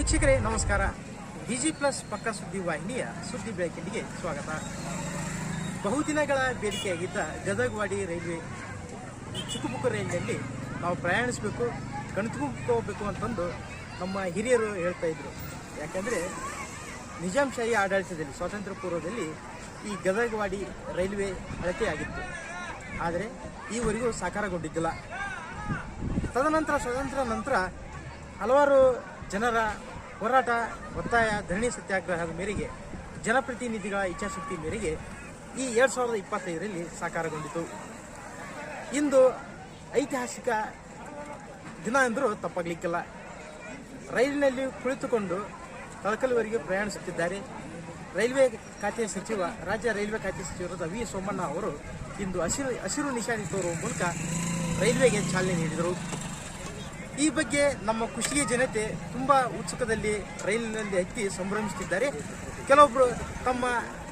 ವೀಕ್ಷಕರೇ, ನಮಸ್ಕಾರ. DG plus ಪಕ್ಕ ಸುದ್ದಿ ವಾಹಿನಿಯ ಸುದ್ದಿ ಬೆಳಕಿಗೆ ಸ್ವಾಗತ. ಬಹುದಿನಗಳ ಬೇಡಿಕೆಯಾಗಿದ್ದ ಗದಗವಾಡಿ ರೈಲ್ವೆ ಚಿಕ್ಕಬುಕ್ಕು ರೈಲಿನಲ್ಲಿ ನಾವು ಪ್ರಯಾಣಿಸಬೇಕು ಕಣ್ತುಕೋಬೇಕು ಅಂತಂದು ನಮ್ಮ ಹಿರಿಯರು ಹೇಳ್ತಾ ಇದ್ರು. ಯಾಕಂದರೆ, ನಿಜಾಂಶಾಹಿ ಆಡಳಿತದಲ್ಲಿ, ಸ್ವಾತಂತ್ರ್ಯ ಪೂರ್ವದಲ್ಲಿ ಈ ಗದಗವಾಡಿ ರೈಲ್ವೆ ಅಳತೆಯಾಗಿತ್ತು. ಆದರೆ, ಈವರೆಗೂ ಸಾಕಾರಗೊಂಡಿದ್ದಿಲ್ಲ. ತದನಂತರ ಸ್ವಾತಂತ್ರ್ಯ ನಂತರ ಹಲವಾರು ಜನರ ಹೋರಾಟ, ಒತ್ತಾಯ, ಧರಣಿ ಸತ್ಯಾಗ್ರಹದ ಮೇರೆಗೆ, ಜನಪ್ರತಿನಿಧಿಗಳ ಇಚ್ಛಾಶಕ್ತಿ ಮೇರೆಗೆ ಈ ಎರಡು ಸಾವಿರದ ಇಪ್ಪತ್ತೈದರಲ್ಲಿ ಸಾಕಾರಗೊಂಡಿತು. ಇಂದು ಐತಿಹಾಸಿಕ ದಿನ ಅಂದರೂ ತಪ್ಪಾಗಲಿಕ್ಕಿಲ್ಲ. ರೈಲಿನಲ್ಲಿ ಕುಳಿತುಕೊಂಡು ತಳಕಲ್ವರೆಗೆ ಪ್ರಯಾಣಿಸುತ್ತಿದ್ದಾರೆ. ರೈಲ್ವೆ ಖಾತೆ ಸಚಿವ, ರಾಜ್ಯ ರೈಲ್ವೆ ಖಾತೆ ಸಚಿವರಾದ ವಿ. ಸೋಮಣ್ಣ ಅವರು ಇಂದು ಹಸಿರು ಹಸಿರು ನಿಶಾನೆ ತೋರುವ ಮೂಲಕ ರೈಲ್ವೆಗೆ ಚಾಲನೆ ನೀಡಿದರು. ಈ ಬಗ್ಗೆ ನಮ್ಮ ಕುಷ್ಟಗಿ ಜನತೆ ತುಂಬ ಉತ್ಸುಕದಲ್ಲಿ ರೈಲಿನಲ್ಲಿ ಹತ್ತಿ ಸಂಭ್ರಮಿಸುತ್ತಿದ್ದಾರೆ. ಕೆಲವೊಬ್ಬರು ತಮ್ಮ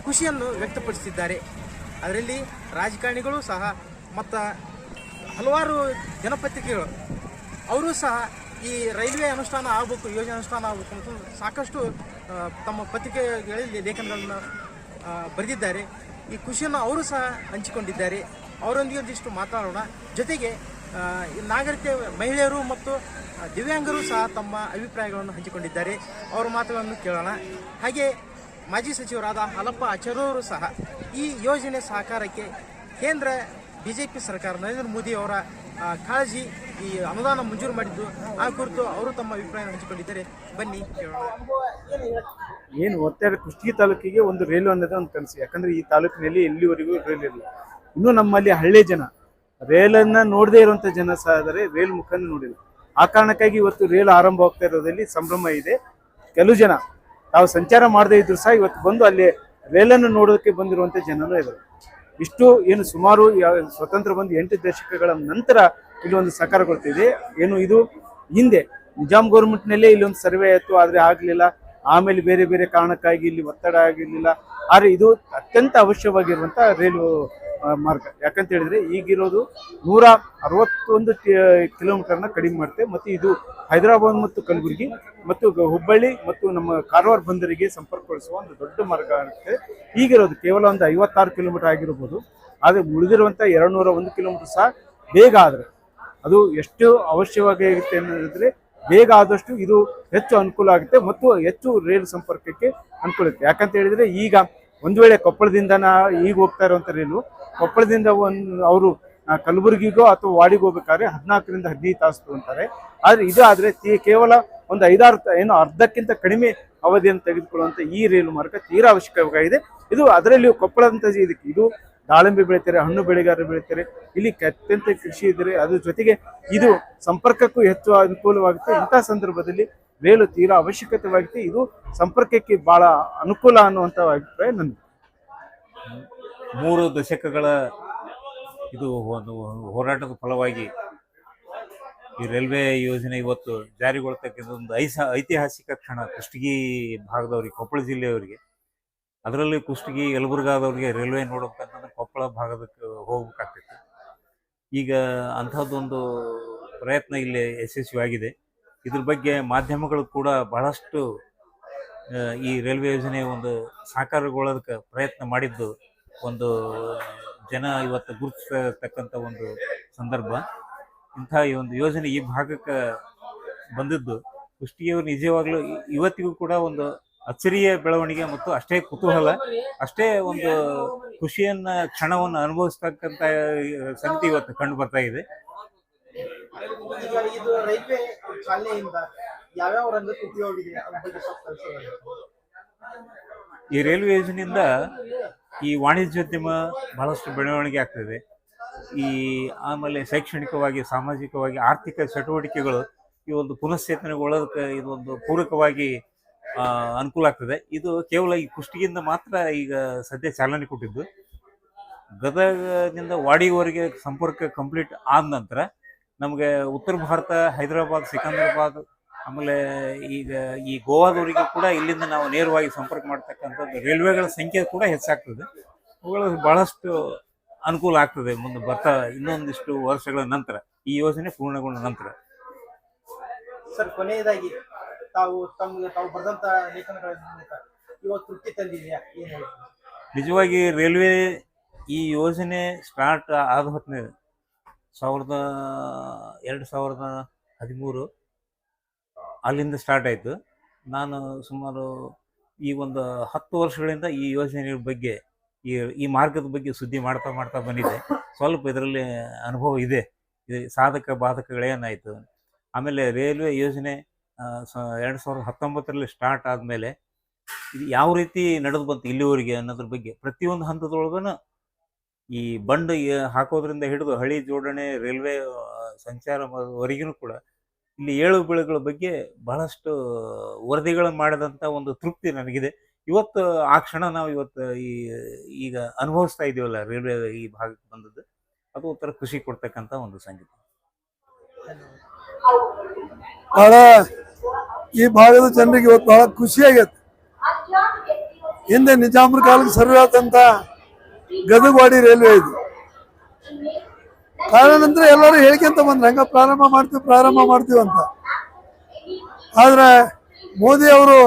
ಖುಷಿಯನ್ನು ವ್ಯಕ್ತಪಡಿಸಿದ್ದಾರೆ ಅದರಲ್ಲಿ ರಾಜಕಾರಣಿಗಳು ಸಹ ಮತ್ತು ಹಲವಾರು ಜನಪತ್ರಿಕೆಗಳು ಅವರು ಸಹ ಈ ರೈಲ್ವೆ ಅನುಷ್ಠಾನ ಆಗಬೇಕು, ಯೋಜನೆ ಅನುಷ್ಠಾನ ಆಗಬೇಕು ಅಂತ ಸಾಕಷ್ಟು ತಮ್ಮ ಪತ್ರಿಕೆಗಳಲ್ಲಿ ಲೇಖನಗಳನ್ನು ಬರೆದಿದ್ದಾರೆ. ಈ ಖುಷಿಯನ್ನು ಅವರು ಸಹ ಹಂಚಿಕೊಂಡಿದ್ದಾರೆ. ಅವರೊಂದಿಗೆ ಒಂದಿಷ್ಟು ಮಾತಾಡೋಣ. ಜೊತೆಗೆ ನಾಗರಿಕ ಮಹಿಳೆಯರು ಮತ್ತು ದಿವ್ಯಾಂಗರು ಸಹ ತಮ್ಮ ಅಭಿಪ್ರಾಯಗಳನ್ನು ಹಂಚಿಕೊಂಡಿದ್ದಾರೆ. ಅವರ ಮಾತುಗಳನ್ನು ಕೇಳೋಣ. ಹಾಗೆ ಮಾಜಿ ಸಚಿವರಾದ ಹಾಲಪ್ಪ ಆಚಾರ್ಯವರು ಸಹ ಈ ಯೋಜನೆ ಸಹಕಾರಕ್ಕೆ ಕೇಂದ್ರ ಬಿ ಜೆ ಪಿ ಸರ್ಕಾರ, ನರೇಂದ್ರ ಮೋದಿ ಅವರ ಕಾಳಜಿ ಈ ಅನುದಾನ ಮಂಜೂರು ಮಾಡಿದ್ದು, ಆ ಕುರಿತು ಅವರು ತಮ್ಮ ಅಭಿಪ್ರಾಯ ಹಂಚಿಕೊಂಡಿದ್ದಾರೆ. ಬನ್ನಿ, ಕೇಳೋಣ. ಏನು ಒಟ್ಟಾರೆ ಕುಷ್ಟಗಿ ತಾಲೂಕಿಗೆ ಒಂದು ರೈಲು ಅನ್ನೋದೇ ಒಂದು ಕನಸು. ಯಾಕಂದ್ರೆ ಈ ತಾಲೂಕಿನಲ್ಲಿ ಎಲ್ಲಿವರೆಗೂ ರೈಲು ಇರಲಿಲ್ಲ ಇನ್ನು ನಮ್ಮಲ್ಲಿ ಹಳ್ಳಿ ಜನ ರೈಲನ್ನ ನೋಡದೇ ಇರುವಂತ ಜನ ಸಹ ಆದರೆ ರೇಲ್ ಮುಖಾನ ನೋಡಿಲ್ಲ. ಆ ಕಾರಣಕ್ಕಾಗಿ ಇವತ್ತು ರೇಲ್ ಆರಂಭ ಆಗ್ತಾ ಇರೋದ್ರಲ್ಲಿ ಸಂಭ್ರಮ ಇದೆ. ಕೆಲವು ಜನ ತಾವು ಸಂಚಾರ ಮಾಡದೇ ಇದ್ರು ಸಹ ಇವತ್ತು ಬಂದು ಅಲ್ಲಿ ರೈಲನ್ನು ನೋಡೋದಕ್ಕೆ ಬಂದಿರುವಂತ ಜನರು ಇದ್ದಾರೆ ಇಷ್ಟು ಏನು ಸುಮಾರು ಸ್ವತಂತ್ರ ಬಂದು ಎಂಟು ದಶಕಗಳ ನಂತರ ಇಲ್ಲಿ ಒಂದು ಸಾಕಾರಗೊಳ್ತಿದೆ ಏನು ಇದು ಹಿಂದೆ ನಿಜಾಂ ಗೌರ್ಮೆಂಟ್ನಲ್ಲೇ ಇಲ್ಲಿ ಒಂದು ಸರ್ವೆ ಆಯಿತು, ಆದರೆ ಆಗಲಿಲ್ಲ. ಆಮೇಲೆ ಬೇರೆ ಬೇರೆ ಕಾರಣಕ್ಕಾಗಿ ಇಲ್ಲಿ ಒತ್ತಡ ಆಗಿರಲಿಲ್ಲ. ಆದರೆ ಇದು ಅತ್ಯಂತ ಅವಶ್ಯವಾಗಿರುವಂಥ ರೈಲು ಮಾರ್ಗ. ಯಾಕಂತ ಹೇಳಿದ್ರೆ ಈಗಿರೋದು ನೂರ ಅರವತ್ತೊಂದು ಕಿಲೋಮೀಟರ್ನ ಕಡಿಮೆ ಮಾಡುತ್ತೆ. ಮತ್ತು ಇದು ಹೈದರಾಬಾದ್ ಮತ್ತು ಕಲಬುರಗಿ ಮತ್ತು ಹುಬ್ಬಳ್ಳಿ ಮತ್ತು ನಮ್ಮ ಕಾರವಾರ ಬಂದರಿಗೆ ಸಂಪರ್ಕಗೊಳಿಸುವ ಒಂದು ದೊಡ್ಡ ಮಾರ್ಗ ಆಗುತ್ತೆ. ಈಗಿರೋದು ಕೇವಲ ಒಂದು ಐವತ್ತಾರು ಕಿಲೋಮೀಟರ್ ಆಗಿರ್ಬೋದು. ಆದರೆ ಉಳಿದಿರುವಂಥ ಎರಡು ನೂರ ಒಂದು ಕಿಲೋಮೀಟರ್ ಸಹ ಬೇಗ ಆದರೆ, ಅದು ಎಷ್ಟು ಅವಶ್ಯವಾಗಿರುತ್ತೆ ಅನ್ನೋದ್ರೆ ಬೇಗ ಆದಷ್ಟು ಇದು ಹೆಚ್ಚು ಅನುಕೂಲ ಆಗುತ್ತೆ ಮತ್ತು ಹೆಚ್ಚು ರೈಲು ಸಂಪರ್ಕಕ್ಕೆ ಅನುಕೂಲ ಆಗುತ್ತೆ. ಯಾಕಂತ ಹೇಳಿದರೆ ಈಗ ಒಂದು ವೇಳೆ ಕೊಪ್ಪಳದಿಂದ ಈಗ ಹೋಗ್ತಾ ಇರುವಂತ ರೈಲು, ಕೊಪ್ಪಳದಿಂದ ಒಂದು ಅವರು ಕಲಬುರಗಿಗೋ ಅಥವಾ ವಾಡಿಗೆ ಹೋಗ್ಬೇಕಾದ್ರೆ ಹದಿನಾಲ್ಕರಿಂದ ಹದಿನೈದು ತಾಸು ತಗೊಂತಾರೆ ಆದ್ರೆ ಇದು ಆದ್ರೆ ಕೇವಲ ಒಂದು ಐದಾರು ಏನು ಅರ್ಧಕ್ಕಿಂತ ಕಡಿಮೆ ಅವಧಿಯನ್ನು ತೆಗೆದುಕೊಳ್ಳುವಂತ ಈ ರೈಲು ಮಾರ್ಗ ತೀರಾ ಅವಶ್ಯಕವಾಗಿದೆ. ಇದು ಅದರಲ್ಲಿ ಕೊಪ್ಪಳದಂತ ಇದಕ್ಕೆ ಇದು ದಾಳಿಂಬೆ ಬೆಳಿತಾರೆ ಹಣ್ಣು ಬೆಳೆಗಾರರು ಬೆಳೀತಾರೆ ಇಲ್ಲಿ ಅತ್ಯಂತ ಕೃಷಿ ಇದ್ದರೆ ಅದ್ರ ಜೊತೆಗೆ ಇದು ಸಂಪರ್ಕಕ್ಕೂ ಹೆಚ್ಚು ಅನುಕೂಲವಾಗುತ್ತೆ. ಇಂತಹ ಸಂದರ್ಭದಲ್ಲಿ ರೈಲು ತೀರಾ ಅವಶ್ಯಕತೆವಾಗಿದೆ ಇದು ಸಂಪರ್ಕಕ್ಕೆ ಬಹಳ ಅನುಕೂಲ ಅನ್ನುವಂಥ ಅಭಿಪ್ರಾಯ ನನ್ನ. ಮೂರು ದಶಕಗಳ ಇದು ಒಂದು ಹೋರಾಟದ ಫಲವಾಗಿ ಈ ರೈಲ್ವೆ ಯೋಜನೆ ಇವತ್ತು ಜಾರಿಗೊಳ್ತಕ್ಕಂಥ ಒಂದು ಐಸ, ಐತಿಹಾಸಿಕ ಕ್ಷಣ, ಕುಷ್ಟಗಿ ಭಾಗದವರಿಗೆ, ಕೊಪ್ಪಳ ಜಿಲ್ಲೆಯವರಿಗೆ. ಅದರಲ್ಲಿ ಕುಷ್ಟಗಿ, ಯಲಬುರ್ಗಾದವರಿಗೆ ರೈಲ್ವೆ ನೋಡಬೇಕಂತಂದ್ರೆ ಕೊಪ್ಪಳ ಭಾಗದಕ್ಕೆ ಹೋಗ್ಬೇಕಾಗ್ತೈತಿ. ಈಗ ಅಂಥದ್ದೊಂದು ಪ್ರಯತ್ನ ಇಲ್ಲಿ ಯಶಸ್ವಿಯಾಗಿದೆ. ಇದ್ರ ಬಗ್ಗೆ ಮಾಧ್ಯಮಗಳು ಕೂಡ ಬಹಳಷ್ಟು ಈ ರೈಲ್ವೆ ಯೋಜನೆ ಒಂದು ಸಾಕಾರಗೊಳ್ಳೋದಕ್ಕೆ ಪ್ರಯತ್ನ ಮಾಡಿದ್ದು ಒಂದು, ಜನ ಇವತ್ತು ಗುರುತಿಸತಕ್ಕಂಥ ಒಂದು ಸಂದರ್ಭ. ಇಂಥ ಈ ಒಂದು ಯೋಜನೆ ಈ ಭಾಗಕ್ಕೆ ಬಂದಿದ್ದು ಕುಷ್ಟಿಯವರು ನಿಜವಾಗಲೂ ಇವತ್ತಿಗೂ ಕೂಡ ಒಂದು ಅಚ್ಚರಿಯ ಬೆಳವಣಿಗೆ ಮತ್ತು ಅಷ್ಟೇ ಕುತೂಹಲ, ಅಷ್ಟೇ ಒಂದು ಖುಷಿಯನ್ನ ಕ್ಷಣವನ್ನು ಅನುಭವಿಸ್ತಕ್ಕಂಥ ಸಂಗತಿ ಇವತ್ತು ಕಂಡು ಬರ್ತಾ ಇದೆ. ಇದು ರೈಲ್ವೆ ಚಾಲನೆಯಿಂದ ಯಾವ್ಯಾವ ರಂಗಕ್ಕೆ. ಈ ರೈಲ್ವೆ ಯೋಜನೆಯಿಂದ ಈ ವಾಣಿಜ್ಯೋದ್ಯಮ ಬಹಳಷ್ಟು ಬೆಳವಣಿಗೆ ಆಗ್ತದೆ. ಈ ಆಮೇಲೆ ಶೈಕ್ಷಣಿಕವಾಗಿ, ಸಾಮಾಜಿಕವಾಗಿ, ಆರ್ಥಿಕ ಚಟುವಟಿಕೆಗಳು ಈ ಒಂದು ಪುನಶ್ಚೇತನಗೊಳ್ಳೋದಕ್ಕೆ ಇದೊಂದು ಪೂರಕವಾಗಿ ಅನುಕೂಲ ಆಗ್ತದೆ. ಇದು ಕೇವಲ ಈ ಕುಷ್ಟಿಯಿಂದ ಮಾತ್ರ ಈಗ ಸದ್ಯ ಚಾಲನೆ ಕೊಟ್ಟಿದ್ದು. ಗದಗದಿಂದ ವಾಡಿವರೆಗೆ ಸಂಪರ್ಕ ಕಂಪ್ಲೀಟ್ ಆದ ನಂತರ ನಮಗೆ ಉತ್ತರ ಭಾರತ ಹೈದರಾಬಾದ್ ಸಿಕಂದ್ರಾಬಾದ್ ಆಮೇಲೆ ಈಗ ಈ ಗೋವಾದವರಿಗೆ ಕೂಡ ಇಲ್ಲಿಂದ ನಾವು ನೇರವಾಗಿ ಸಂಪರ್ಕ ಮಾಡ್ತಕ್ಕಂಥದ್ದು ರೈಲ್ವೆಗಳ ಸಂಖ್ಯೆ ಕೂಡ ಹೆಚ್ಚಾಗ್ತದೆ. ಅವುಗಳ ಬಹಳಷ್ಟು ಅನುಕೂಲ ಆಗ್ತದೆ ಮುಂದೆ ಬರ್ತಾ ಇನ್ನೊಂದಿಷ್ಟು ವರ್ಷಗಳ ನಂತರ ಈ ಯೋಜನೆ ಪೂರ್ಣಗೊಂಡ ನಂತರ. ಸರ್ ಕೊನೆಯದಾಗಿ ತಾವು ತಮ್ಮ ತಾವು ಬರೆದಂತ ಲೇಖನಗಳ ಮೂಲಕ ಇವತ್ತು ತೃಪ್ತಿ ತಂದಿದೆಯಾ ಏನ್ ನಿಜವಾಗಿ ರೈಲ್ವೆ ಈ ಯೋಜನೆ ಸ್ಟಾರ್ಟ್ ಆದ ಹೊತ್ತಿನ ಸಾವಿರದ ಎರಡು ಸಾವಿರದ ಹದಿಮೂರು ಅಲ್ಲಿಂದ ಸ್ಟಾರ್ಟ್ ಆಯಿತು. ನಾನು ಸುಮಾರು ಈ ಒಂದು ಹತ್ತು ವರ್ಷಗಳಿಂದ ಈ ಯೋಜನೆ ಬಗ್ಗೆ, ಈ ಈ ಮಾರ್ಗದ ಬಗ್ಗೆ ಸುದ್ದಿ ಮಾಡ್ತಾ ಮಾಡ್ತಾ ಬಂದಿದ್ದೆ. ಸ್ವಲ್ಪ ಇದರಲ್ಲಿ ಅನುಭವ ಇದೆ. ಇದು ಸಾಧಕ ಬಾಧಕಗಳೇನಾಯಿತು. ಆಮೇಲೆ ರೈಲ್ವೆ ಯೋಜನೆ ಎರಡು ಸಾವಿರದ ಹತ್ತೊಂಬತ್ತರಲ್ಲಿ ಸ್ಟಾರ್ಟ್ ಆದಮೇಲೆ ಇದು ಯಾವ ರೀತಿ ನಡೆದು ಬಂತು ಇಲ್ಲಿವರೆಗೆ ಅನ್ನೋದ್ರ ಬಗ್ಗೆ ಪ್ರತಿಯೊಂದು ಹಂತದೊಳಗನು ಈ ಬಂಡ್ ಹಾಕೋದ್ರಿಂದ ಹಿಡಿದು ಹಳಿ ಜೋಡಣೆ, ರೈಲ್ವೆ ಸಂಚಾರವರೆಗಿನೂ ಕೂಡ ಇಲ್ಲಿ ಏಳು ಬೆಳೆಗಳ ಬಗ್ಗೆ ಬಹಳಷ್ಟು ವರದಿಗಳನ್ನು ಮಾಡಿದಂಥ ಒಂದು ತೃಪ್ತಿ ನನಗಿದೆ. ಇವತ್ತು, ಆ ಕ್ಷಣ ನಾವು ಇವತ್ತು ಈ, ಈಗ ಅನುಭವಿಸ್ತಾ ಇದೀವಲ್ಲ ರೈಲ್ವೆ ಈ ಭಾಗಕ್ಕೆ ಬಂದದ್ದು. ಅದು ಒಂಥರ ಖುಷಿ ಕೊಡ್ತಕ್ಕಂಥ ಒಂದು ಸಂಗೀತ. ಬಹಳ, ಈ ಭಾಗದ ಜನರಿಗೆ ಇವತ್ತು ಬಹಳ ಖುಷಿಯಾಗೈತೆ ಹಿಂದೆ ನಿಜಾಮರ ಕಾಲಕ್ಕೆ ಸರ್ವೆ ಆದಂತ ಗದಗವಾಡಿ ರೈಲ್ವೆ ಇದು. ಕಾರಣ ಅಂದ್ರೆ ಎಲ್ಲರೂ ಹೇಳ್ಕೊಂತ ಬಂದ್ರೆ ಹಂಗ ಪ್ರಾರಂಭ ಮಾಡ್ತೀವಿ ಪ್ರಾರಂಭ ಮಾಡ್ತೀವಿ ಅಂತ. ಆದ್ರೆ ಮೋದಿ ಅವರು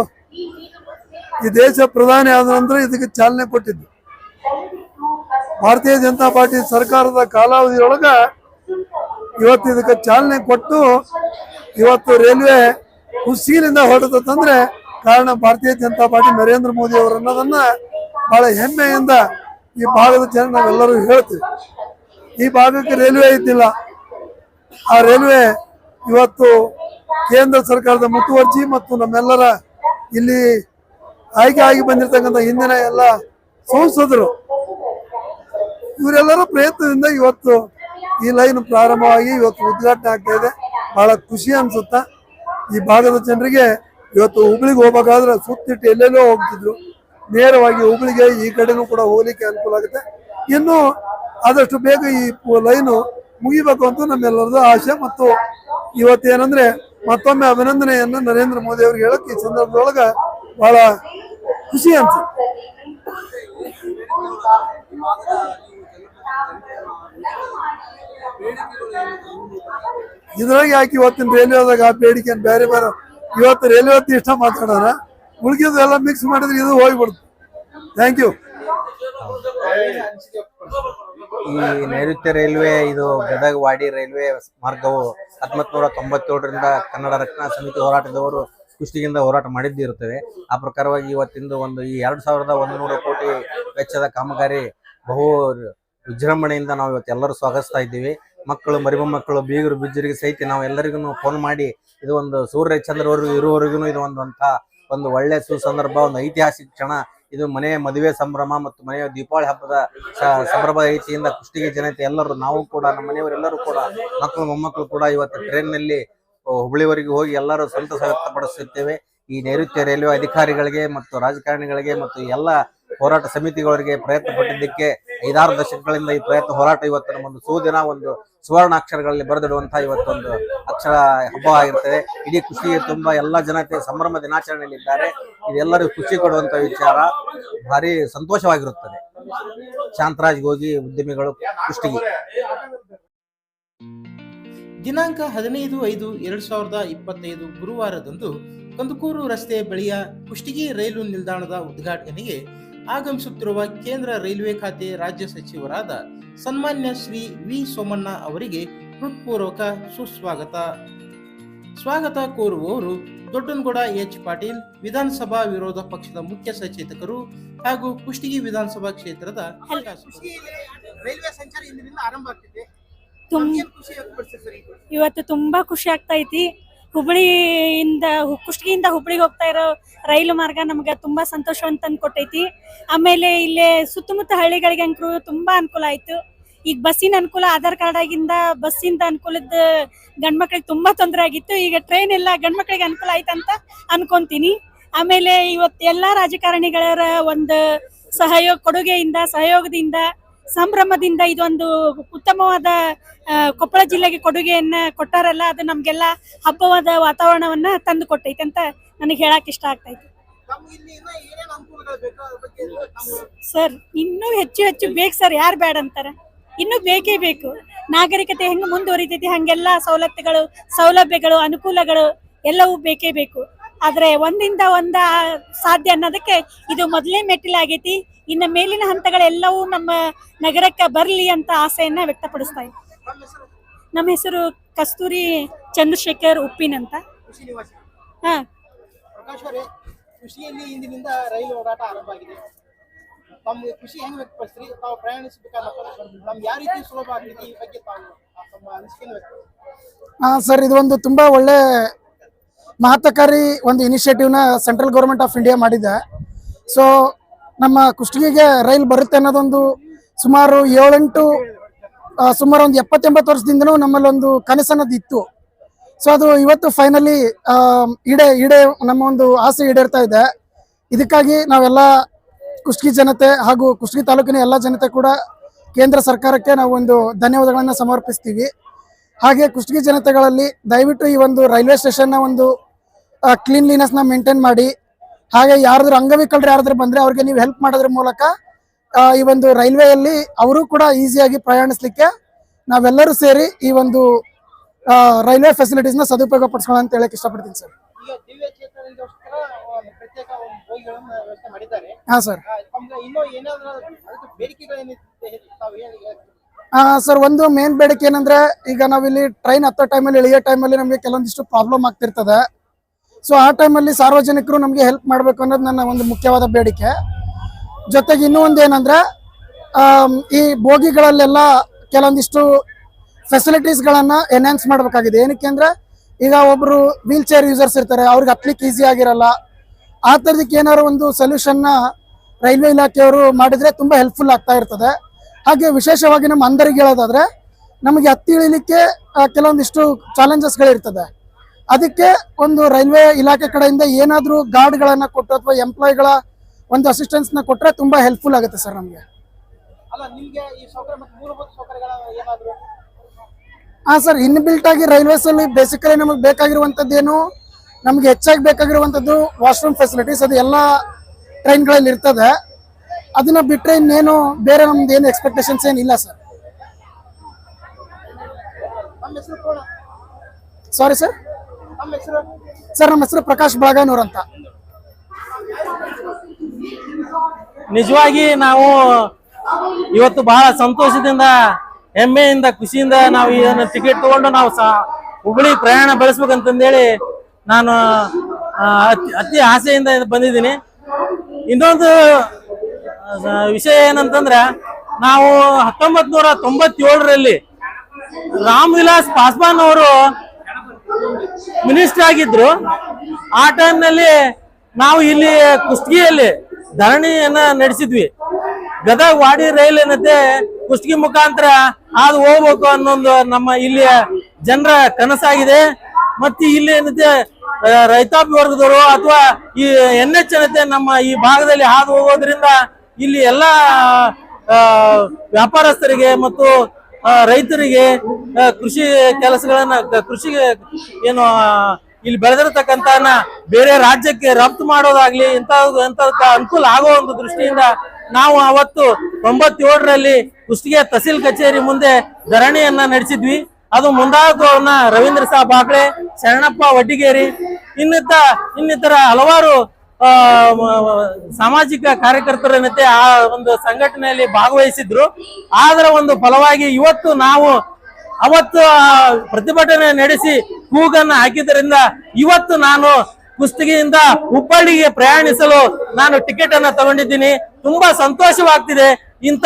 ಈ ದೇಶ ಪ್ರಧಾನಿ ಆದ ನಂತರ ಇದಕ್ಕೆ ಚಾಲನೆ ಕೊಟ್ಟಿದ್ದು. ಭಾರತೀಯ ಜನತಾ ಪಾರ್ಟಿ ಸರ್ಕಾರದ ಕಾಲಾವಧಿಯೊಳಗ ಇವತ್ತು ಇದಕ್ಕೆ ಚಾಲನೆ ಕೊಟ್ಟು ಇವತ್ತು ರೈಲ್ವೆ ಖುಷಿಯಿಂದ ಹೊರಟದಂದ್ರೆ ಕಾರಣ ಭಾರತೀಯ ಜನತಾ ಪಾರ್ಟಿ ನರೇಂದ್ರ ಮೋದಿ ಅವರು ಅನ್ನೋದನ್ನ ಬಹಳ ಹೆಮ್ಮೆಯಿಂದ ಈ ಭಾಗದ ಜನ ನಾವೆಲ್ಲರೂ ಹೇಳ್ತೀವಿ. ಈ ಭಾಗಕ್ಕೆ ರೈಲ್ವೆ ಇದ್ದಿಲ್ಲ. ಆ ರೈಲ್ವೆ ಇವತ್ತು ಕೇಂದ್ರ ಸರ್ಕಾರದ ಮುತುವರ್ಜಿ ಮತ್ತು ನಮ್ಮೆಲ್ಲರ ಇಲ್ಲಿ ಆಯ್ಕೆ ಆಗಿ ಬಂದಿರತಕ್ಕಂಥ ಹಿಂದಿನ ಎಲ್ಲ ಸಂಸದರು, ಇವರೆಲ್ಲರ ಪ್ರಯತ್ನದಿಂದ ಇವತ್ತು ಈ ಲೈನ್ ಪ್ರಾರಂಭವಾಗಿ ಇವತ್ತು ಉದ್ಘಾಟನೆ ಆಗ್ತಾ ಇದೆ. ಬಹಳ ಖುಷಿ ಅನ್ಸುತ್ತ, ಈ ಭಾಗದ ಜನರಿಗೆ ಇವತ್ತು ಹುಬ್ಳಿಗೆ ಹೋಗ್ಬೇಕಾದ್ರೆ ಸುತ್ತಿಟ್ಟು ಎಲ್ಲೆಲ್ಲೋ ಹೋಗ್ತಿದ್ರು. ನೇರವಾಗಿ ಹುಬ್ಳಿಗೆ ಈ ಕಡೆನೂ ಕೂಡ ಹೋಗ್ಲಿಕ್ಕೆ ಅನುಕೂಲ ಆಗುತ್ತೆ. ಇನ್ನು ಆದಷ್ಟು ಬೇಗ ಈ ಲೈನು ಮುಗಿಬೇಕು ಅಂತ ನಮ್ಮೆಲ್ಲರದು ಆಸೆ ಮತ್ತು ಇವತ್ತೇನಂದ್ರೆ ಮತ್ತೊಮ್ಮೆ ಅಭಿನಂದನೆಯನ್ನು ನರೇಂದ್ರ ಮೋದಿ ಅವ್ರಿಗೆ ಹೇಳಕ್ ಈ ಸಂದರ್ಭದೊಳಗ ಬಹಳ ಖುಷಿ ಅಂತ ಇದ್ರಾಗ ಯಾಕೆ ಇವತ್ತಿನ ರೈಲ್ವೆದಾಗ ಆ ಬೇಡಿಕೆ ಬೇರೆ ಬೇರೆ ಇವತ್ತು ರೈಲ್ವೆ ಇಷ್ಟ ಮಾತಾಡೋಣ. ಉಳಿದಿದ್ದು ಎಲ್ಲ ಮಿಕ್ಸ್ ಮಾಡಿದ್ರೆ ಇದು ಹೋಗ್ಬಿಡುತ್ತೆ ಥ್ಯಾಂಕ್ ಯು ಈ ನೈಋತ್ಯ ರೈಲ್ವೆ, ಇದು ಗದಗ ವಾಡಿ ರೈಲ್ವೆ ಮಾರ್ಗವು ಹತ್ತೊಂಬತ್ತು ನೂರ ತೊಂಬತ್ತೇಳರಿಂದ ಕನ್ನಡ ರಕ್ಷಣಾ ಸಮಿತಿ ಹೋರಾಟದವರು ಕುಸ್ತಿಗಿಂದ ಹೋರಾಟ ಮಾಡಿದ್ದಿರುತ್ತದೆ ಆ ಪ್ರಕಾರವಾಗಿ ಇವತ್ತಿಂದು ಒಂದು ಈ ಎರಡು ಸಾವಿರದ ಒಂದು ನೂರು ಕೋಟಿ ವೆಚ್ಚದ ಕಾಮಗಾರಿ ಬಹು ವಿಜೃಂಭಣೆಯಿಂದ ನಾವು ಇವತ್ತು ಎಲ್ಲರೂ ಸ್ವಾಗತಿಸ್ತಾ ಇದ್ದೀವಿ. ಮಕ್ಕಳು ಮರಿಮಕ್ಕಳು ಬೀಗರು, ಬಿಜ್ಜರಿಗೆ ಸಹಿತ ನಾವು ಎಲ್ಲರಿಗೂ ಫೋನ್ ಮಾಡಿ ಇದು ಒಂದು ಸೂರ್ಯ ಚಂದ್ರವರೆಗೂ ಇರುವವರೆಗೂ ಇದು ಒಂದು ಒಂದು ಒಳ್ಳೆ ಸುಸಂದರ್ಭ ಒಂದು ಐತಿಹಾಸಿಕ ಕ್ಷಣ ಇದು ಮನೆಯ ಮದುವೆ ಸಂಭ್ರಮ ಮತ್ತು ಮನೆಯ ದೀಪಾವಳಿ ಹಬ್ಬದ ಸಂಭ್ರಮ ರೀತಿಯಿಂದ ಕುಷ್ಟಿಗೆ ಜನತೆ ಎಲ್ಲರೂ, ನಾವು ಕೂಡ, ನಮ್ಮ ಮನೆಯವರೆಲ್ಲರೂ ಕೂಡ, ಮಕ್ಕಳು, ಮೊಮ್ಮಕ್ಕಳು ಕೂಡ ಇವತ್ತು ಟ್ರೈನ್ನಲ್ಲಿ ಹುಬ್ಬಳ್ಳಿವರೆಗೆ ಹೋಗಿ ಎಲ್ಲರೂ ಸಂತಸ ವ್ಯಕ್ತಪಡಿಸುತ್ತೇವೆ. ಈ ನೈಋತ್ಯ ರೈಲ್ವೆ ಅಧಿಕಾರಿಗಳಿಗೆ ಮತ್ತು ರಾಜಕಾರಣಿಗಳಿಗೆ ಮತ್ತು ಎಲ್ಲ ಹೋರಾಟ ಸಮಿತಿಗಳಿಗೆ ಪ್ರಯತ್ನ ಪಟ್ಟಿದ್ದಕ್ಕೆ ಐದಾರು ದಶಕಗಳಿಂದ ಈ ಪ್ರಯತ್ನ ಹೋರಾಟ ಇವತ್ತು ನಮ್ಮೊಂದು ಸುದಿನ ಒಂದು ಸುವರ್ಣ ಅಕ್ಷರಗಳಲ್ಲಿ ಬರೆದಿಡುವಂತಹ ಇವತ್ತೊಂದು ಅಕ್ಷರ ಹಬ್ಬ ಆಗಿರ್ತದೆ. ಇಡೀ ಖುಷಿ ತುಂಬಾ ಎಲ್ಲ ಜನತೆ ಸಂಭ್ರಮ ದಿನಾಚರಣೆಯಲ್ಲಿದ್ದಾರೆ ಇದೆಲ್ಲರಿಗೂ ಖುಷಿ ಕೊಡುವಂತ ವಿಚಾರ. ಭಾರಿ ಸಂತೋಷವಾಗಿರುತ್ತದೆ. ಶಾಂತರಾಜ್ ಹೋಗಿ ಉದ್ಯಮಿಗಳು ಕುಷ್ಟಗಿ. ದಿನಾಂಕ ಹದಿನೈದು ಐದು ಎರಡ್ ಸಾವಿರದ ಇಪ್ಪತ್ತೈದು ಗುರುವಾರದಂದು ಕಂದುಕೂರು ರಸ್ತೆ ಬಳಿಯ ಕುಷ್ಟಗಿ ರೈಲು ನಿಲ್ದಾಣದ ಉದ್ಘಾಟನೆಗೆ ಆಗಮಿಸುತ್ತಿರುವ ಕೇಂದ್ರ ರೈಲ್ವೆ ಖಾತೆ ರಾಜ್ಯ ಸಚಿವರಾದ ಸನ್ಮಾನ್ಯ ಶ್ರೀ ವಿ ಸೋಮಣ್ಣ ಅವರಿಗೆ ಹೃತ್ಪೂರ್ವಕ ಸುಸ್ವಾಗತ. ಸ್ವಾಗತ ಕೋರುವವರು ದೊಡ್ಡನಗೌಡ ಎಚ್ ಪಾಟೀಲ್ ವಿಧಾನಸಭಾ ವಿರೋಧ ಪಕ್ಷದ ಮುಖ್ಯ ಸಚೇತಕರು ಹಾಗೂ ಕುಷ್ಟಗಿ ವಿಧಾನಸಭಾ ಕ್ಷೇತ್ರದ ರೈಲ್ವೆ ಸಂಚಾರ ಇಂದಿನಿಂದ ಆರಂಭ ಆಗ್ತಿದೆ. ಇವತ್ತು ತುಂಬಾ ಖುಷಿ ಆಗ್ತಾ ಐತಿ. ಹುಬ್ಳಿಯಿಂದ ಕುಷ್ಟಗಿಯಿಂದ ಹುಬ್ಳಿಗೆ ಹೋಗ್ತಾ ಇರೋ ರೈಲು ಮಾರ್ಗ ನಮ್ಗೆ ತುಂಬಾ ಸಂತೋಷವನ್ನು ತಂದು ಕೊಟ್ಟೈತಿ ಆಮೇಲೆ ಇಲ್ಲೇ ಸುತ್ತಮುತ್ತ ಹಳ್ಳಿಗಳಿಗೆ ಅಂಕರು ತುಂಬಾ ಅನುಕೂಲ ಆಯ್ತು. ಈಗ ಬಸ್ಸಿನ ಅನುಕೂಲ, ಆಧಾರ್ ಕಾರ್ಡ್ ಆಗಿಂದ ಬಸ್ಸಿಂದ ಅನುಕೂಲದ ಗಂಡ್ ಮಕ್ಳಿಗೆ ತುಂಬಾ ತೊಂದರೆ ಆಗಿತ್ತು. ಈಗ ಟ್ರೈನ್ ಎಲ್ಲ ಗಂಡ್ ಮಕ್ಳಿಗೆ ಅನುಕೂಲ ಆಯ್ತಂತ ಅನ್ಕೊಂತೀನಿ. ಆಮೇಲೆ ಇವತ್ತು ಎಲ್ಲಾ ರಾಜಕಾರಣಿಗಳ ಒಂದು ಸಹಯೋಗ ಕೊಡುಗೆಯಿಂದ, ಸಹಯೋಗದಿಂದ ಸಂಭ್ರಮದಿಂದ ಇದೊಂದು ಉತ್ತಮವಾದ ಕೊಪ್ಪಳ ಜಿಲ್ಲೆಗೆ ಕೊಡುಗೆಯನ್ನ ಕೊಟ್ಟಾರಲ್ಲ, ಅದು ನಮ್ಗೆಲ್ಲ ಹಬ್ಬವಾದ ವಾತಾವರಣವನ್ನ ತಂದು ಕೊಟ್ಟೈತೆ ಅಂತ ನನಗೆ ಹೇಳಕ್ ಇಷ್ಟ ಆಗ್ತೈತಿ ಸರ್, ಇನ್ನೂ ಹೆಚ್ಚು ಹೆಚ್ಚು ಬೇಕು ಸರ್, ಯಾರು ಬೇಡ ಅಂತಾರ? ಇನ್ನೂ ಬೇಕೇ ಬೇಕು. ನಾಗರಿಕತೆ ಹೆಂಗ್ ಮುಂದುವರಿತೈತಿ, ಹಂಗೆಲ್ಲ ಸವಲತ್ತುಗಳು, ಸೌಲಭ್ಯಗಳು, ಅನುಕೂಲಗಳು ಎಲ್ಲವೂ ಬೇಕೇ ಬೇಕು. ಆದ್ರೆ ಒಂದಿಂದ ಒಂದ ಸಾಧ್ಯ ಅನ್ನೋದಕ್ಕೆ ಇದು ಮೊದಲೇ ಮೆಟ್ಟಿಲಾಗೈತಿ. ಇನ್ನು ಮೇಲಿನ ಹಂತಗಳೆಲ್ಲವೂ ನಮ್ಮ ನಗರಕ್ಕೆ ಬರಲಿ ಅಂತ ಆಸೆಯನ್ನ ವ್ಯಕ್ತಪಡಿಸ್ತಾ ಇದ್ದೀನಿ ನಮ್ಮ ಹೆಸರು ಕಸ್ತೂರಿ ಚಂದ್ರಶೇಖರ್ ಉಪ್ಪಿನ್ ಅಂತ. ಕೃಷಿ ನಿವಾಸಿ ಹಾ. ಪ್ರಕಾಶ್ ಅವರೇ ಕೃಷಿಯಲ್ಲಿ ಇಂದಿನಿಂದ ರೈಲು ಓಡಾಟ ಆರಂಭ ಆಗಿದೆ. ತಮ್ಮ ಕೃಷಿ ಹೆಂಗ್ ವ್ಯಕ್ತಪಡಿಸ್ರಿ ತಾವು ಪ್ರಯಾಣಿಸಬೇಕಾದ ನಮ್ಗೆ ಯಾವ ರೀತಿ ಸುಲಭ ಆಗ್ತೈತಿ ಈ ಬಗ್ಗೆ ತಾವು ಆ ತಮ್ಮ ಅನಿಸಿಕೆಯನ್ನು ವ್ಯಕ್ತಪಡಿಸಿ ಸರ್ ಇದು ಒಂದು ತುಂಬಾ ಒಳ್ಳೆ ಮಹತ್ವಕಾರಿ ಒಂದು ಇನಿಷಿಯೇಟಿವ್ನ ಸೆಂಟ್ರಲ್ ಗೌರ್ಮೆಂಟ್ ಆಫ್ ಇಂಡಿಯಾ ಮಾಡಿದೆ. ಸೊ ನಮ್ಮ ಕುಷ್ಟಗಿಗೆ ರೈಲ್ ಬರುತ್ತೆ ಅನ್ನೋದೊಂದು ಸುಮಾರು ಏಳೆಂಟು ಸುಮಾರು ಒಂದು ಎಪ್ಪತ್ತೆಂಬತ್ತು ವರ್ಷದಿಂದನೂ ನಮ್ಮಲ್ಲಿ ಒಂದು ಕನಸನ್ನೋದು ಇತ್ತು ಸೊ ಅದು ಇವತ್ತು ಫೈನಲಿ ಈಡೇ ಈಡೇ ನಮ್ಮ ಒಂದು ಆಸೆ ಈಡೇರ್ತಾ ಇದೆ. ಇದಕ್ಕಾಗಿ ನಾವೆಲ್ಲ ಕುಷ್ಟಗಿ ಜನತೆ ಹಾಗೂ ಕುಷ್ಟಗಿ ತಾಲೂಕಿನ ಎಲ್ಲ ಜನತೆ ಕೂಡ ಕೇಂದ್ರ ಸರ್ಕಾರಕ್ಕೆ ನಾವು ಒಂದು ಧನ್ಯವಾದಗಳನ್ನು ಸಮರ್ಪಿಸ್ತೀವಿ. ಹಾಗೆ ಕುಷ್ಟಗಿ ಜನತೆಗಳಲ್ಲಿ ದಯವಿಟ್ಟು ಈ ಒಂದು ರೈಲ್ವೆ ಸ್ಟೇಷನ್ನ ಒಂದು ಕ್ಲೀನ್ಲಿನೆಸ್ನ ಮೇಂಟೈನ್ ಮಾಡಿ ಹಾಗೆ ಯಾರಾದ್ರೂ ಅಂಗವಿಕಲರು ಯಾರಾದ್ರೂ ಬಂದ್ರೆ ಅವ್ರಿಗೆ ನೀವು ಹೆಲ್ಪ್ ಮಾಡೋದ್ರ ಮೂಲಕ ಆ, ಈ ಒಂದು ರೈಲ್ವೆಯಲ್ಲಿ ಅವರು ಕೂಡ ಈಸಿಯಾಗಿ ಪ್ರಯಾಣಿಸ್ಲಿಕ್ಕೆ ನಾವೆಲ್ಲರೂ ಸೇರಿ ಈ ಒಂದು ರೈಲ್ವೆ ಫೆಸಿಲಿಟೀಸ್ನ ಸದುಪಯೋಗ ಪಡಿಸ್ಕೊಳ್ಳೋಣ ಅಂತ ಹೇಳಕ್ ಇಷ್ಟಪಡ್ತೀನಿ ಸರ್. ಹಾ ಸರ್. ಸರ್ ಒಂದು ಮೇನ್ ಬೇಡಿಕೆ ಏನಂದ್ರೆ ಈಗ ನಾವಿಲ್ಲಿ ಟ್ರೈನ್ ಹತ್ತೋ ಟೈಮಲ್ಲಿ ಇಳಿಯೋ ಟೈಮಲ್ಲಿ ನಮಗೆ ಕೆಲವೊಂದಿಷ್ಟು ಪ್ರಾಬ್ಲಮ್ ಆಗ್ತಿರ್ತದೆ. ಸೊ ಆ ಟೈಮಲ್ಲಿ ಸಾರ್ವಜನಿಕರು ನಮಗೆ ಹೆಲ್ಪ್ ಮಾಡಬೇಕು ಅನ್ನೋದು ನನ್ನ ಒಂದು ಮುಖ್ಯವಾದ ಬೇಡಿಕೆ. ಜೊತೆಗೆ ಇನ್ನೂ ಒಂದು ಏನಂದ್ರೆ ಈ ಬೋಗಿಗಳಲ್ಲೆಲ್ಲ ಕೆಲವೊಂದಿಷ್ಟು ಫೆಸಿಲಿಟೀಸ್ಗಳನ್ನು ಎನ್ಹ್ಯಾನ್ಸ್ ಮಾಡಬೇಕಾಗಿದೆ. ಏನಕ್ಕೆ ಅಂದರೆ, ಈಗ ಒಬ್ಬರು ವೀಲ್ ಚೇರ್ ಯೂಸರ್ಸ್ ಇರ್ತಾರೆ, ಅವ್ರಿಗೆ ಹತ್ಲಿಕ್ಕೆ ಈಸಿ ಆಗಿರಲ್ಲ. ಆ ಥರದಕ್ಕೆ ಏನಾದ್ರು ಒಂದು ಸೊಲ್ಯೂಷನ್ನ ರೈಲ್ವೆ ಇಲಾಖೆಯವರು ಮಾಡಿದ್ರೆ ತುಂಬಾ ಹೆಲ್ಪ್ಫುಲ್ ಆಗ್ತಾ ಇರ್ತದೆ. ಹಾಗೆ ವಿಶೇಷವಾಗಿ ನಮ್ಮ ಅಂದರಿಗೆ ಹೇಳೋದಾದ್ರೆ ನಮಗೆ ಹತ್ತಿ ಇಳಿಲಿಕ್ಕೆ ಕೆಲವೊಂದಿಷ್ಟು ಚಾಲೆಂಜಸ್ಗಳಿರ್ತದೆ ಅದಕ್ಕೆ ಒಂದು ರೈಲ್ವೆ ಇಲಾಖೆ ಕಡೆಯಿಂದ ಏನಾದರೂ ಗಾರ್ಡ್ಗಳನ್ನು ಕೊಟ್ಟು ಅಥವಾ ಎಂಪ್ಲಾಯ್ಗಳ ಒಂದು ಅಸಿಸ್ಟೆನ್ಸ್ನ ಕೊಟ್ಟರೆ ತುಂಬಾ ಹೆಲ್ಪ್ಫುಲ್ ಆಗುತ್ತೆ ಸರ್ ನಮಗೆ. ಹಾ ಸರ್ ಇನ್ಬಿಲ್ಟ್ ಆಗಿ ರೈಲ್ವೇಸ್ ಅಲ್ಲಿ ಬೇಸಿಕಲಿ ನಮಗೆ ಬೇಕಾಗಿರುವಂತದ್ದು ಏನು ನಮ್ಗೆ ಹೆಚ್ಚಾಗಿ ಬೇಕಾಗಿರುವಂತದ್ದು ವಾಶ್ರೂಮ್ ಫೆಸಿಲಿಟೀಸ್ ಅದು ಎಲ್ಲ ಟ್ರೈನ್ಗಳಲ್ಲಿ ಇರ್ತದೆ. ಅದನ್ನ ಬಿಟ್ರೆ ಇನ್ನೇನು ಬೇರೆ ನಮ್ದು ಏನು ಎಕ್ಸ್ಪೆಕ್ಟೇಷನ್ಸ್ ಏನಿಲ್ಲ ಸರ್. ಸಾರಿ ಸರ್ ಸರ್, ನಮ್ಮ ಹೆಸರು ಪ್ರಕಾಶ್ ಬಳಗಾನೂರ್ ಅಂತ. ನಿಜವಾಗಿ ನಾವು ಇವತ್ತು ಬಹಳ ಸಂತೋಷದಿಂದ, ಹೆಮ್ಮೆಯಿಂದ, ಖುಷಿಯಿಂದ ನಾವು ಇದನ್ನು ಟಿಕೆಟ್ ತಗೊಂಡು ನಾವು ಸಹ ಹುಬ್ಬಳ್ಳಿ ಪ್ರಯಾಣ ಬೆಳೆಸ್ಬೇಕಂತಂದೇಳಿ ನಾನು ಅತಿ- ಆಸೆಯಿಂದ ಬಂದಿದ್ದೀನಿ. ಇನ್ನೊಂದು ವಿಷಯ ಏನಂತಂದ್ರೆ, ನಾವು ಹತ್ತೊಂಬತ್ ನೂರ ತೊಂಬತ್ತೇಳರಲ್ಲಿ ರಾಮ್ ವಿಲಾಸ್ ಪಾಸ್ವಾನ್ ಅವರು ಮಿನಿಸ್ಟರ್ ಆಗಿದ್ರು, ಆ ಟೈಮ್ನಲ್ಲಿ ನಾವು ಇಲ್ಲಿ ಕುಷ್ಟಗಿಯಲ್ಲಿ ಧರಣಿಯನ್ನ ನಡೆಸಿದ್ವಿ. ಗದಗ ವಾಡಿ ರೈಲ್ ಏನತ್ತೆ ಕುಷ್ಟಗಿ ಮುಖಾಂತರ ಅದು ಹೋಗ್ಬೇಕು ಅನ್ನೊಂದು ನಮ್ಮ ಇಲ್ಲಿಯ ಜನರ ಕನಸಾಗಿದೆ. ಮತ್ತೆ ಇಲ್ಲಿ ಏನತ್ತೆ ರೈತಾಪಿ ವರ್ಗದವರು ಅಥವಾ ಈ ಎನ್ ಎಚ್ ಏನತ್ತೆ ನಮ್ಮ ಈ ಭಾಗದಲ್ಲಿ ಹಾದು ಹೋಗೋದ್ರಿಂದ ಇಲ್ಲಿ ಎಲ್ಲ ವ್ಯಾಪಾರಸ್ಥರಿಗೆ ಮತ್ತು ರೈತರಿಗೆ ಕೃಷಿ ಕೆಲಸಗಳನ್ನ ಕೃಷಿಗೆ ಏನು ಇಲ್ಲಿ ಬೆಳೆದಿರತಕ್ಕಂತ ಬೇರೆ ರಾಜ್ಯಕ್ಕೆ ರಫ್ತು ಮಾಡೋದಾಗ್ಲಿ ಇಂಥ ಅನುಕೂಲ ಆಗೋ ಒಂದು ದೃಷ್ಟಿಯಿಂದ ನಾವು ಅವತ್ತು ತೊಂಬತ್ತೇಳರಲ್ಲಿ ಕುಸ್ತಿಗೆ ತಹಸೀಲ್ ಕಚೇರಿ ಮುಂದೆ ಧರಣಿಯನ್ನ ನಡೆಸಿದ್ವಿ. ಅದು ಮುಂದಾದವನ್ನ ರವೀಂದ್ರ ಸಾಬ್ ಬಾಕ್ಳೆ ಶರಣಪ್ಪ ವಡ್ಡಿಗೇರಿ, ಇನ್ನಿತ, ಇನ್ನಿತರ ಹಲವಾರು ಆ, ಕಾರ್ಯಕರ್ತರ ಜೊತೆ ಸಾಮಾಜಿಕ ಆ ಒಂದು ಸಂಘಟನೆಯಲ್ಲಿ ಭಾಗವಹಿಸಿದ್ರು. ಅದರ ಒಂದು ಫಲವಾಗಿ ಇವತ್ತು ನಾವು ಅವತ್ತು ಪ್ರತಿಭಟನೆ ನಡೆಸಿ ಕೂಗನ್ನು ಹಾಕಿದ್ರಿಂದ ಇವತ್ತು ನಾನು ಕುಸ್ತಿಗೆಯಿಂದ ಹುಬ್ಬಳ್ಳಿಗೆ ಪ್ರಯಾಣಿಸಲು ನಾನು ಟಿಕೆಟ್ ಅನ್ನ ತಗೊಂಡಿದ್ದೀನಿ. ತುಂಬಾ ಸಂತೋಷವಾಗ್ತಿದೆ. ಇಂಥ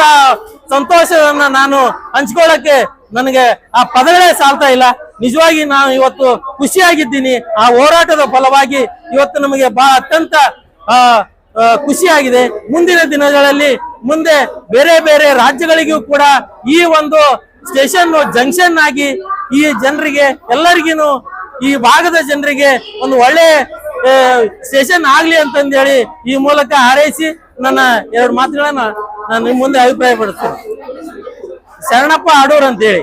ಸಂತೋಷವನ್ನ ನಾನು ಹಂಚ್ಕೊಳ್ಳಕ್ಕೆ ನನಗೆ ಆ ಪದಗಳೇ ಸಾಲ್ತಾ ಇಲ್ಲ. ನಿಜವಾಗಿ ನಾನು ಇವತ್ತು ಖುಷಿಯಾಗಿದ್ದೀನಿ. ಆ ಹೋರಾಟದ ಫಲವಾಗಿ ಇವತ್ತು ನಮಗೆ ಬಹಳ ಅತ್ಯಂತ ಖುಷಿಯಾಗಿದೆ. ಮುಂದಿನ ದಿನಗಳಲ್ಲಿ ಮುಂದೆ ಬೇರೆ ಬೇರೆ ರಾಜ್ಯಗಳಿಗೂ ಕೂಡ ಈ ಒಂದು ಸ್ಟೇಷನ್ ಜಂಕ್ಷನ್ ಆಗಿ ಈ ಜನರಿಗೆ ಎಲ್ಲರಿಗೂ ಈ ಭಾಗದ ಜನರಿಗೆ ಒಂದು ಒಳ್ಳೆ ಸ್ಟೇಷನ್ ಆಗ್ಲಿ ಅಂತಂದೇಳಿ ಈ ಮೂಲಕ ಹಾರೈಸಿ ನನ್ನ ಎರಡು ಮಾತುಗಳನ್ನ ನಾನು ನಿಮ್ಮ ಮುಂದೆ ಅಭಿಪ್ರಾಯ ಪಡಿಸ್ತೇನೆ ಶರಣಪ್ಪ ಆಡೂರ್ ಅಂತೇಳಿ.